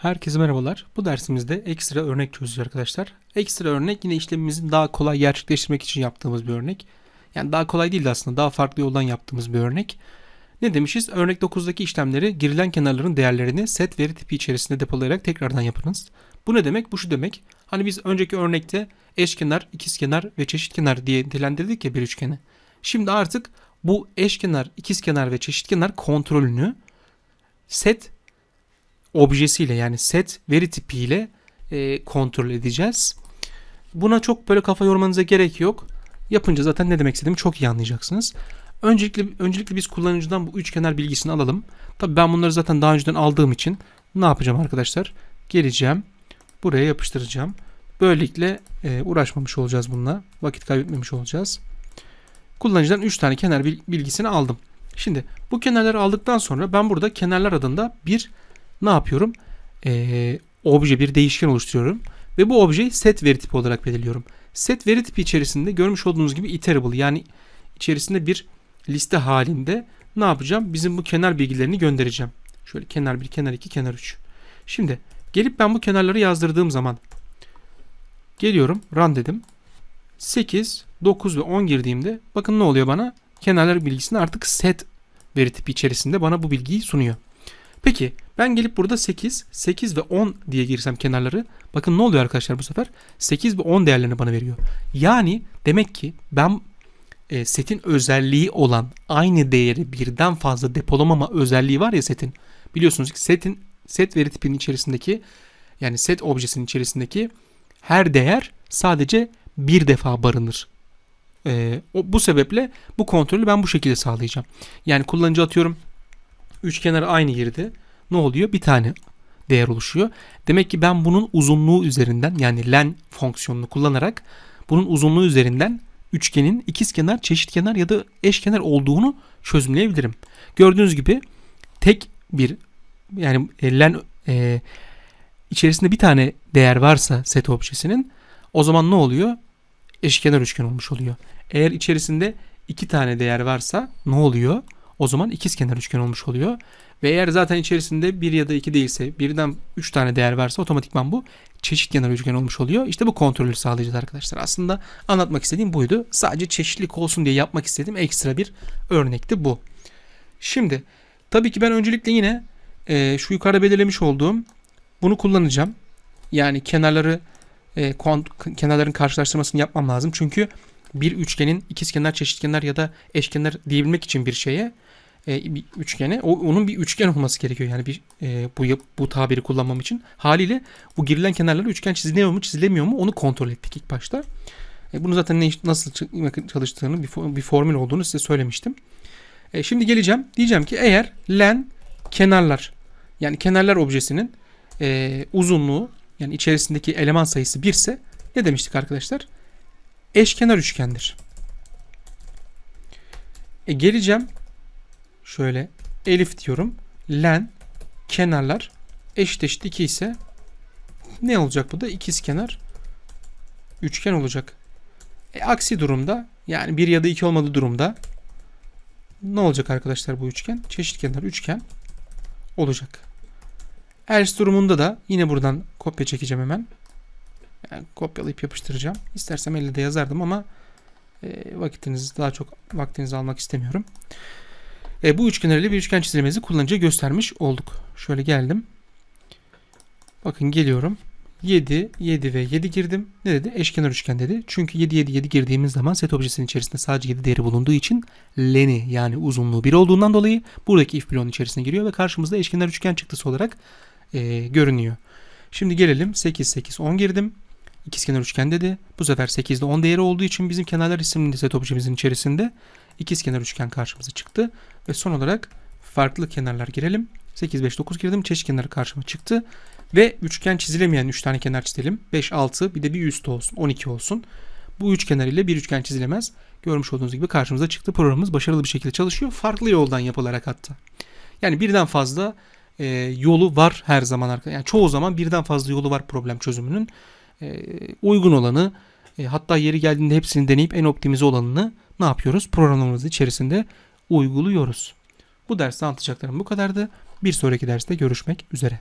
Herkese merhabalar. Bu dersimizde ekstra örnek çözeceğiz arkadaşlar. Ekstra örnek yine işlemimizin daha kolay gerçekleştirmek için yaptığımız bir örnek. Yani daha kolay değil de aslında daha farklı yoldan yaptığımız bir örnek. Ne demişiz? Örnek 9'daki işlemleri girilen kenarların değerlerini set veri tipi içerisinde depolayarak tekrardan yapınız. Bu ne demek? Bu şu demek. Hani biz önceki örnekte eşkenar, ikizkenar ve çeşitkenar diye nitelendirdik ya bir üçgeni. Şimdi artık bu eşkenar, ikizkenar ve çeşitkenar kontrolünü set objesiyle yani set veri tipiyle e, kontrol edeceğiz. Buna çok böyle kafa yormanıza gerek yok. Yapınca zaten ne demek istediğimi çok iyi anlayacaksınız. Öncelikle, öncelikle biz kullanıcıdan bu üçkenar bilgisini alalım. Tabii ben bunları zaten daha önceden aldığım için ne yapacağım arkadaşlar? Geleceğim. Buraya yapıştıracağım. Böylelikle e, uğraşmamış olacağız bununla. Vakit kaybetmemiş olacağız. Kullanıcıdan 3 tane kenar bil- bilgisini aldım. Şimdi bu kenarları aldıktan sonra ben burada kenarlar adında bir ne yapıyorum? Ee, obje bir değişken oluşturuyorum. Ve bu objeyi set veri tipi olarak belirliyorum. Set veri tipi içerisinde görmüş olduğunuz gibi iterable yani içerisinde bir liste halinde ne yapacağım? Bizim bu kenar bilgilerini göndereceğim. Şöyle kenar 1, kenar 2, kenar 3. Şimdi gelip ben bu kenarları yazdırdığım zaman geliyorum run dedim. 8, 9 ve 10 girdiğimde bakın ne oluyor bana? Kenarlar bilgisini artık set veri tipi içerisinde bana bu bilgiyi sunuyor. Peki ben gelip burada 8, 8 ve 10 diye girsem kenarları bakın ne oluyor arkadaşlar bu sefer? 8 ve 10 değerlerini bana veriyor. Yani demek ki ben e, setin özelliği olan aynı değeri birden fazla depolamama özelliği var ya setin. Biliyorsunuz ki setin set veri tipinin içerisindeki yani set objesinin içerisindeki her değer sadece bir defa barınır. E, o, bu sebeple bu kontrolü ben bu şekilde sağlayacağım. Yani kullanıcı atıyorum Üç kenar aynı girdi. Ne oluyor? Bir tane değer oluşuyor. Demek ki ben bunun uzunluğu üzerinden yani len fonksiyonunu kullanarak bunun uzunluğu üzerinden üçgenin ikizkenar, çeşitkenar ya da eşkenar olduğunu çözümleyebilirim. Gördüğünüz gibi tek bir yani e, len e, içerisinde bir tane değer varsa set objesinin o zaman ne oluyor? Eşkenar üçgen olmuş oluyor. Eğer içerisinde iki tane değer varsa ne oluyor? O zaman ikizkenar üçgen olmuş oluyor. Ve eğer zaten içerisinde bir ya da iki değilse birden üç tane değer varsa otomatikman bu çeşitkenar üçgen olmuş oluyor. İşte bu kontrolü sağlayacağız arkadaşlar. Aslında anlatmak istediğim buydu. Sadece çeşitlilik olsun diye yapmak istediğim ekstra bir örnekti bu. Şimdi tabii ki ben öncelikle yine e, şu yukarıda belirlemiş olduğum bunu kullanacağım. Yani kenarları e, kont- kenarların karşılaştırmasını yapmam lazım. Çünkü bir üçgenin ikizkenar, çeşitkenar ya da eşkenar diyebilmek için bir şeye e, bir üçgene o, onun bir üçgen olması gerekiyor. Yani bir e, bu bu tabiri kullanmam için haliyle bu girilen kenarlara üçgen çiziliyor mu çizilemiyor mu onu kontrol ettik ilk başta. E, bunu zaten ne, nasıl çalıştığını bir, bir formül olduğunu size söylemiştim. E, şimdi geleceğim diyeceğim ki eğer len kenarlar yani kenarlar objesinin e, uzunluğu yani içerisindeki eleman sayısı 1 ise ne demiştik arkadaşlar? Eşkenar üçgendir. E, geleceğim Şöyle elif diyorum. Len kenarlar eşit eşit 2 ise ne olacak bu da? İkiz kenar üçgen olacak. E, aksi durumda yani 1 ya da 2 olmadığı durumda ne olacak arkadaşlar bu üçgen? Çeşitkenar üçgen olacak. Else durumunda da yine buradan kopya çekeceğim hemen. Yani kopyalayıp yapıştıracağım. İstersem elle de yazardım ama e, vakitinizi daha çok vaktinizi almak istemiyorum. E, bu üçgenlerle bir üçgen çizilmemizi kullanıcıya göstermiş olduk. Şöyle geldim. Bakın geliyorum. 7, 7 ve 7 girdim. Ne dedi? Eşkenar üçgen dedi. Çünkü 7, 7, 7 girdiğimiz zaman set objesinin içerisinde sadece 7 değeri bulunduğu için leni yani uzunluğu 1 olduğundan dolayı buradaki if bloğun içerisine giriyor ve karşımızda eşkenar üçgen çıktısı olarak e, görünüyor. Şimdi gelelim 8, 8, 10 girdim. İkizkenar üçgen dedi. Bu sefer 8'de 10 değeri olduğu için bizim kenarlar isimli set objemizin içerisinde ikizkenar üçgen karşımıza çıktı. Ve son olarak farklı kenarlar girelim. 8, 5, 9 girdim. Çeşit kenarı karşıma çıktı. Ve üçgen çizilemeyen 3 tane kenar çizelim. 5, 6 bir de bir üst olsun. 12 olsun. Bu üç kenar ile bir üçgen çizilemez. Görmüş olduğunuz gibi karşımıza çıktı. Programımız başarılı bir şekilde çalışıyor. Farklı yoldan yapılarak hatta. Yani birden fazla e, yolu var her zaman. Yani çoğu zaman birden fazla yolu var problem çözümünün. E, uygun olanı e, hatta yeri geldiğinde hepsini deneyip en optimize olanını ne yapıyoruz? Programımız içerisinde uyguluyoruz. Bu derste anlatacaklarım bu kadardı. Bir sonraki derste görüşmek üzere.